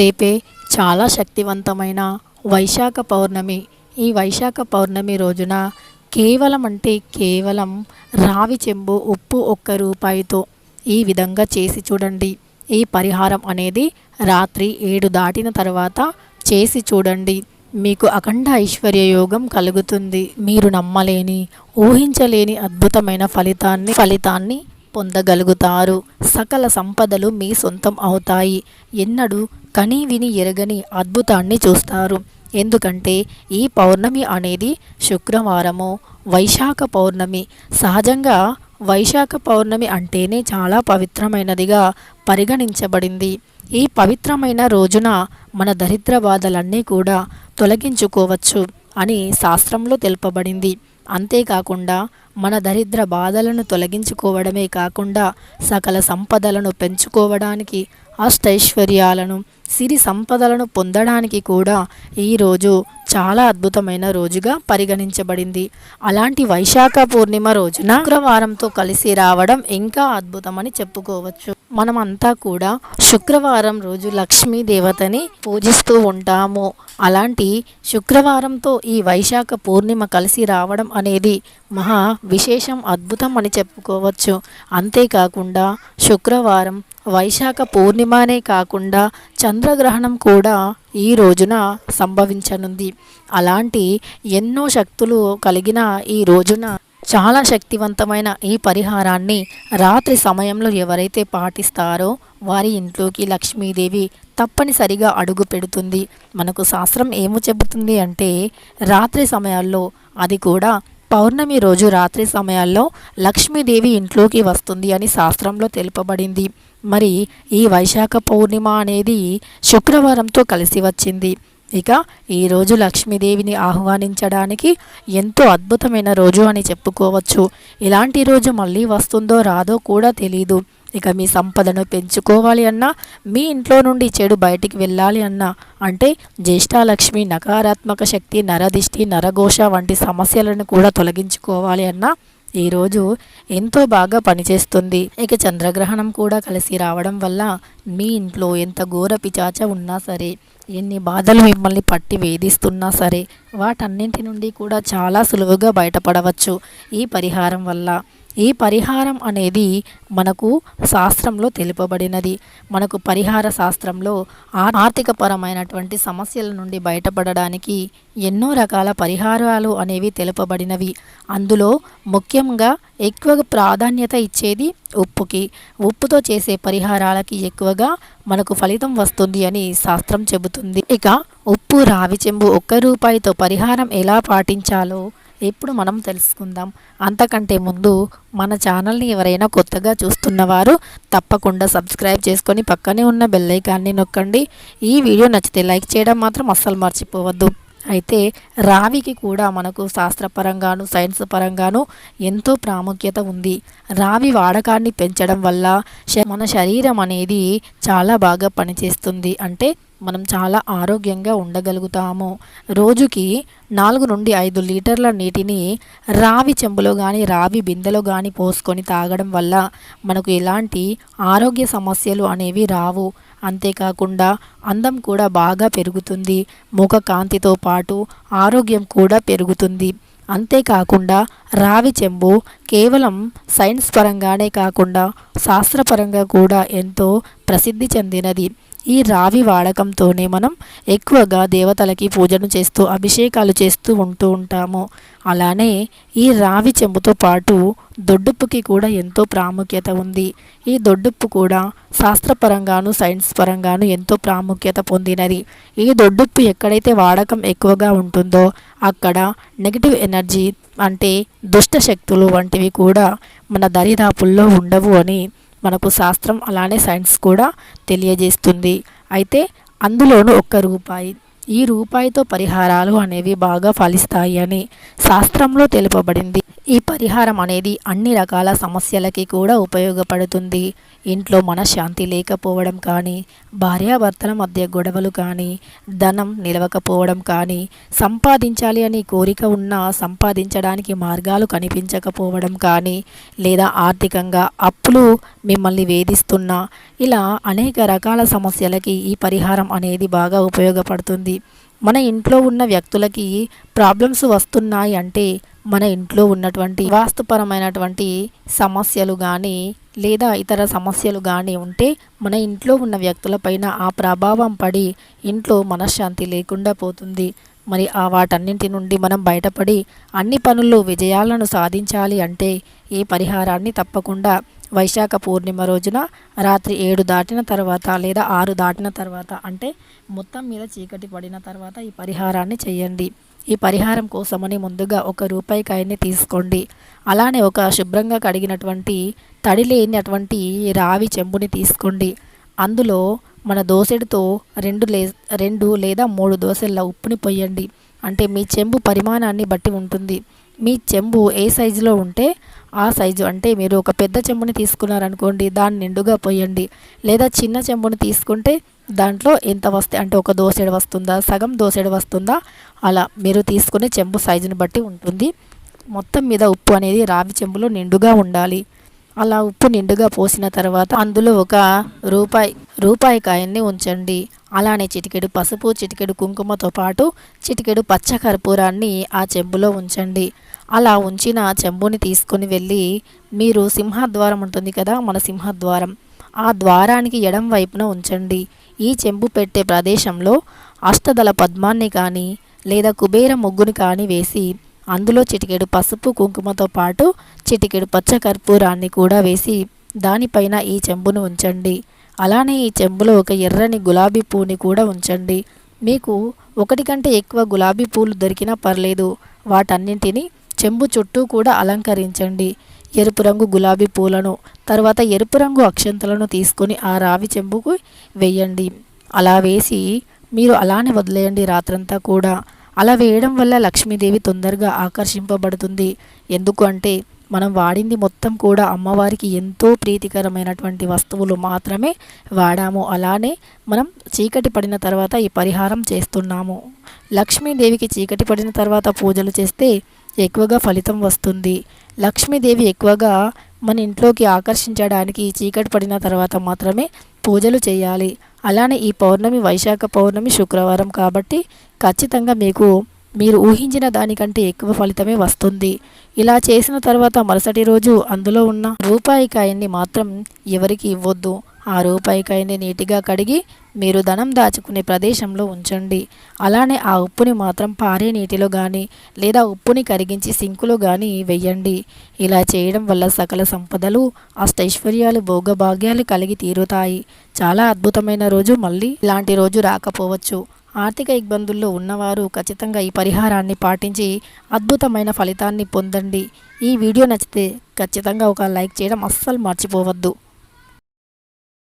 రేపే చాలా శక్తివంతమైన వైశాఖ పౌర్ణమి. ఈ వైశాఖ పౌర్ణమి రోజున కేవలం అంటే కేవలం రావి చెంబు ఉప్పు ఒక్క రూపాయితో ఈ విధంగా చేసి చూడండి. ఈ పరిహారం అనేది రాత్రి ఏడు దాటిన తర్వాత చేసి చూడండి. మీకు అఖండ ఐశ్వర్య యోగం కలుగుతుంది. మీరు నమ్మలేని ఊహించలేని అద్భుతమైన ఫలితాన్ని ఫలితాన్ని పొందగలుగుతారు. సకల సంపదలు మీ సొంతం అవుతాయి. ఎన్నడూ కని విని ఎరగని అద్భుతాన్ని చూస్తారు. ఎందుకంటే ఈ పౌర్ణమి అనేది శుక్రవారము. వైశాఖ పౌర్ణమి. సహజంగా వైశాఖ పౌర్ణమి అంటేనే చాలా పవిత్రమైనదిగా పరిగణించబడింది. ఈ పవిత్రమైన రోజున మన దరిద్ర బాధలన్నీ కూడా తొలగించుకోవచ్చు అని శాస్త్రంలో తెలుపబడింది. అంతేకాకుండా మన దరిద్ర బాధలను తొలగించుకోవడమే కాకుండా సకల సంపదలను పెంచుకోవడానికి అష్టైశ్వర్యాలను సిరి సంపదలను పొందడానికి కూడా ఈరోజు చాలా అద్భుతమైన రోజుగా పరిగణించబడింది. అలాంటి వైశాఖ పూర్ణిమ రోజున శుక్రవారంతో కలిసి రావడం ఇంకా అద్భుతమని చెప్పుకోవచ్చు. మనమంతా కూడా శుక్రవారం రోజు లక్ష్మీ దేవతని పూజిస్తూ ఉంటాము. అలాంటి శుక్రవారంతో ఈ వైశాఖ పూర్ణిమ కలిసి రావడం అనేది మహా విశేషం అద్భుతం అని చెప్పుకోవచ్చు. అంతేకాకుండా శుక్రవారం వైశాఖ పూర్ణిమనే కాకుండా చంద్రగ్రహణం కూడా ఈ రోజున సంభవించనుంది. అలాంటి ఎన్నో శక్తులు కలిగిన ఈ రోజున చాలా శక్తివంతమైన ఈ పరిహారాన్ని రాత్రి సమయంలో ఎవరైతే పాటిస్తారో వారి ఇంట్లోకి లక్ష్మీదేవి తప్పనిసరిగా అడుగు పెడుతుంది. మనకు శాస్త్రం ఏమో చెబుతుంది అంటే రాత్రి సమయాల్లో అది కూడా పౌర్ణమి రోజు రాత్రి సమయాల్లో లక్ష్మీదేవి ఇంట్లోకి వస్తుంది అని శాస్త్రంలో తెలుపబడింది. మరి ఈ వైశాఖ పౌర్ణిమ అనేది శుక్రవారంతో కలిసి వచ్చింది. ఇక ఈరోజు లక్ష్మీదేవిని ఆహ్వానించడానికి ఎంతో అద్భుతమైన రోజు అని చెప్పుకోవచ్చు. ఇలాంటి రోజు మళ్ళీ వస్తుందో రాదో కూడా తెలీదు. ఇక మీ సంపదను పెంచుకోవాలి అన్నా మీ ఇంట్లో నుండి చెడు బయటికి వెళ్ళాలి అన్నా అంటే జ్యేష్ఠాలక్ష్మి నకారాత్మక శక్తి నరదిష్టి నరఘోష వంటి సమస్యలను కూడా తొలగించుకోవాలి అన్నా ఈరోజు ఎంతో బాగా పనిచేస్తుంది. ఇక చంద్రగ్రహణం కూడా కలిసి రావడం వల్ల మీ ఇంట్లో ఎంత ఘోర పిచాచ ఉన్నా సరే ఎన్ని బాధలు మిమ్మల్ని పట్టి వేధిస్తున్నా సరే వాటన్నింటి నుండి కూడా చాలా సులువుగా బయటపడవచ్చు. ఈ పరిహారం వల్ల ఈ పరిహారం అనేది మనకు శాస్త్రంలో తెలుపబడినది. మనకు పరిహార శాస్త్రంలో ఆర్థిక పరమైనటువంటి సమస్యల నుండి బయటపడడానికి ఎన్నో రకాల పరిహారాలు అనేవి తెలుపబడినవి. అందులో ముఖ్యంగా ఎక్కువ ప్రాధాన్యత ఇచ్చేది ఉప్పుకి. ఉప్పుతో చేసే పరిహారాలకి ఎక్కువగా మనకు ఫలితం వస్తుంది అని శాస్త్రం చెబుతుంది. ఇక ఉప్పు రావి చెంబు ఒక్క రూపాయితో పరిహారం ఎలా పాటించాలో ఇప్పుడు మనం తెలుసుకుందాం. అంతకంటే ముందు మన ఛానల్ని ఎవరైనా కొత్తగా చూస్తున్నవారు తప్పకుండా సబ్స్క్రైబ్ చేసుకొని పక్కనే ఉన్న బెల్లైకాన్ని నొక్కండి. ఈ వీడియో నచ్చితే లైక్ చేయడం మాత్రం అస్సలు మర్చిపోవద్దు. అయితే రావికి కూడా మనకు శాస్త్రపరంగాను సైన్స్ పరంగాను ఎంతో ప్రాముఖ్యత ఉంది. రావి వాడకాన్ని పెంచడం వల్ల మన శరీరం అనేది చాలా బాగా పనిచేస్తుంది. అంటే మనం చాలా ఆరోగ్యంగా ఉండగలుగుతాము. రోజుకి నాలుగు నుండి ఐదు లీటర్ల నీటిని రావి చెంబులో కానీ రావి బిందెలో కానీ పోసుకొని తాగడం వల్ల మనకు ఎలాంటి ఆరోగ్య సమస్యలు అనేవి రావు. అంతేకాకుండా అందం కూడా బాగా పెరుగుతుంది. ముఖ కాంతితో పాటు ఆరోగ్యం కూడా పెరుగుతుంది. అంతేకాకుండా రావి చెంబు కేవలం సైన్స్ పరంగానే కాకుండా శాస్త్రపరంగా కూడా ఎంతో ప్రసిద్ధి చెందినది. ఈ రావి వాడకంతోనే మనం ఎక్కువగా దేవతలకి పూజను చేస్తూ అభిషేకాలు చేస్తూ ఉంటూ ఉంటాము. అలానే ఈ రావి చెంబుతో పాటు దొడ్డుప్పుకి కూడా ఎంతో ప్రాముఖ్యత ఉంది. ఈ దొడ్డుప్పు కూడా శాస్త్రపరంగాను సైన్స్ పరంగాను ఎంతో ప్రాముఖ్యత పొందినది. ఈ దొడ్డుప్పు ఎక్కడైతే వాడకం ఎక్కువగా ఉంటుందో అక్కడ నెగిటివ్ ఎనర్జీ అంటే దుష్ట శక్తులు వంటివి కూడా మన దరిదాపుల్లో ఉండవు అని మనకు శాస్త్రం అలానే సైన్స్ కూడా తెలియజేస్తుంది. అయితే అందులోనూ ఒక్క రూపాయి. ఈ రూపాయితో పరిహారాలు అనేవి బాగా ఫలిస్తాయి అని శాస్త్రంలో తెలుపబడింది. ఈ పరిహారం అనేది అన్ని రకాల సమస్యలకి కూడా ఉపయోగపడుతుంది. ఇంట్లో మనశ్శాంతి లేకపోవడం కానీ భార్యాభర్తల మధ్య గొడవలు కానీ ధనం నిలవకపోవడం కానీ సంపాదించాలి అని కోరిక ఉన్నా సంపాదించడానికి మార్గాలు కనిపించకపోవడం కానీ లేదా ఆర్థికంగా అప్పులు మిమ్మల్ని వేధిస్తున్నా ఇలా అనేక రకాల సమస్యలకి ఈ పరిహారం అనేది బాగా ఉపయోగపడుతుంది. మన ఇంట్లో ఉన్న వ్యక్తులకి ప్రాబ్లమ్స్ వస్తున్నాయి అంటే మన ఇంట్లో ఉన్నటువంటి వాస్తుపరమైనటువంటి సమస్యలు కానీ లేదా ఇతర సమస్యలు కానీ ఉంటే మన ఇంట్లో ఉన్న వ్యక్తులపైన ఆ ప్రభావం పడి ఇంట్లో మనశ్శాంతి లేకుండా పోతుంది. మరి ఆ వాటన్నింటి నుండి మనం బయటపడి అన్ని పనుల్లో విజయాలను సాధించాలి అంటే ఈ పరిహారాన్ని తప్పకుండా వైశాఖ పూర్ణిమ రోజున రాత్రి ఏడు దాటిన తర్వాత లేదా ఆరు దాటిన తర్వాత అంటే మొత్తం మీద చీకటి పడిన తర్వాత ఈ పరిహారాన్ని చేయండి. ఈ పరిహారం కోసమని ముందుగా ఒక రూపాయి కాయని తీసుకోండి. అలానే ఒక శుభ్రంగా కడిగినటువంటి తడి లేనటువంటి రావి చెంబుని తీసుకోండి. అందులో మన దోసెడితో రెండు లే రెండు లేదా మూడు దోశల ఉప్పుని పొయ్యండి అంటే మీ చెంబు పరిమాణాన్ని బట్టి ఉంటుంది. మీ చెంబు ఏ సైజులో ఉంటే ఆ సైజు. అంటే మీరు ఒక పెద్ద చెంబుని తీసుకున్నారనుకోండి దాన్ని నిండుగా పోయండి. లేదా చిన్న చెంబుని తీసుకుంటే దాంట్లో ఎంత వస్తే అంటే ఒక దోసెడు వస్తుందా? సగం దోసెడు వస్తుందా? అలా మీరు తీసుకునే చెంబు సైజుని బట్టి ఉంటుంది. మొత్తం మీద ఉప్పు అనేది రావి చెంబులో నిండుగా ఉండాలి. అలా ఉప్పు నిండుగా పోసిన తర్వాత అందులో ఒక రూపాయి రూపాయి కాయన్ని ఉంచండి. అలానే చిటికెడు పసుపు చిటికెడు కుంకుమతో పాటు చిటికెడు పచ్చ కర్పూరాన్ని ఆ చెంబులో ఉంచండి. అలా ఉంచిన చెంబుని తీసుకుని వెళ్ళి మీరు సింహద్వారం ఉంటుంది కదా మన సింహద్వారం. ఆ ద్వారానికి ఎడం వైపున ఉంచండి. ఈ చెంబు పెట్టే ప్రదేశంలో అష్టదల పద్మాన్ని కానీ లేదా కుబేర ముగ్గుని కానీ వేసి అందులో చిటికెడు పసుపు కుంకుమతో పాటు చిటికెడు పచ్చ కర్పూరాన్ని కూడా వేసి దానిపైన ఈ చెంబును ఉంచండి. అలానే ఈ చెంబులో ఒక ఎర్రని గులాబీ పూని కూడా ఉంచండి. మీకు ఒకటి కంటే ఎక్కువ గులాబీ పూలు దొరికినా పర్లేదు. వాటన్నింటినీ చెంబు చుట్టూ కూడా అలంకరించండి. ఎరుపు రంగు గులాబీ పూలను తర్వాత ఎరుపు రంగు అక్షంతలను తీసుకొని ఆ రావి చెంబుకు వేయండి. అలా వేసి మీరు అలానే వదిలేయండి రాత్రంతా కూడా. అలా వేయడం వల్ల లక్ష్మీదేవి తొందరగా ఆకర్షింపబడుతుంది. ఎందుకు అంటే మనం వాడింది మొత్తం కూడా అమ్మవారికి ఎంతో ప్రీతికరమైనటువంటి వస్తువులు మాత్రమే వాడాము. అలానే మనం చీకటి పడిన తర్వాత ఈ పరిహారం చేస్తున్నాము. లక్ష్మీదేవికి చీకటి పడిన తర్వాత పూజలు చేస్తే ఎక్కువగా ఫలితం వస్తుంది. లక్ష్మీదేవి ఎక్కువగా మన ఇంట్లోకి ఆకర్షించడానికి చీకటి పడిన తర్వాత మాత్రమే పూజలు చేయాలి. అలానే ఈ పౌర్ణమి వైశాఖ పౌర్ణమి శుక్రవారం కాబట్టి ఖచ్చితంగా మీకు మీరు ఊహించిన దానికంటే ఎక్కువ ఫలితమే వస్తుంది. ఇలా చేసిన తర్వాత మరుసటి రోజు అందులో ఉన్న రూపాయి కాయన్ని మాత్రం ఎవరికి ఇవ్వద్దు. ఆ రూపాయి కాయని నీటిగా కడిగి మీరు ధనం దాచుకునే ప్రదేశంలో ఉంచండి. అలానే ఆ ఉప్పుని మాత్రం పారే నీటిలో కానీ లేదా ఉప్పుని కరిగించి సింకులో కానీ వెయ్యండి ఇలా చేయడం వల్ల సకల సంపదలు అష్టైశ్వర్యాలు భోగభాగ్యాలు కలిగి తీరుతాయి. చాలా అద్భుతమైన రోజు. మళ్ళీ ఇలాంటి రోజు రాకపోవచ్చు. ఆర్థిక ఇబ్బందుల్లో ఉన్నవారు ఖచ్చితంగా ఈ పరిహారాన్ని పాటించి అద్భుతమైన ఫలితాన్ని పొందండి. ఈ వీడియో నచ్చితే ఖచ్చితంగా ఒక లైక్ చేయడం అస్సలు మర్చిపోవద్దు.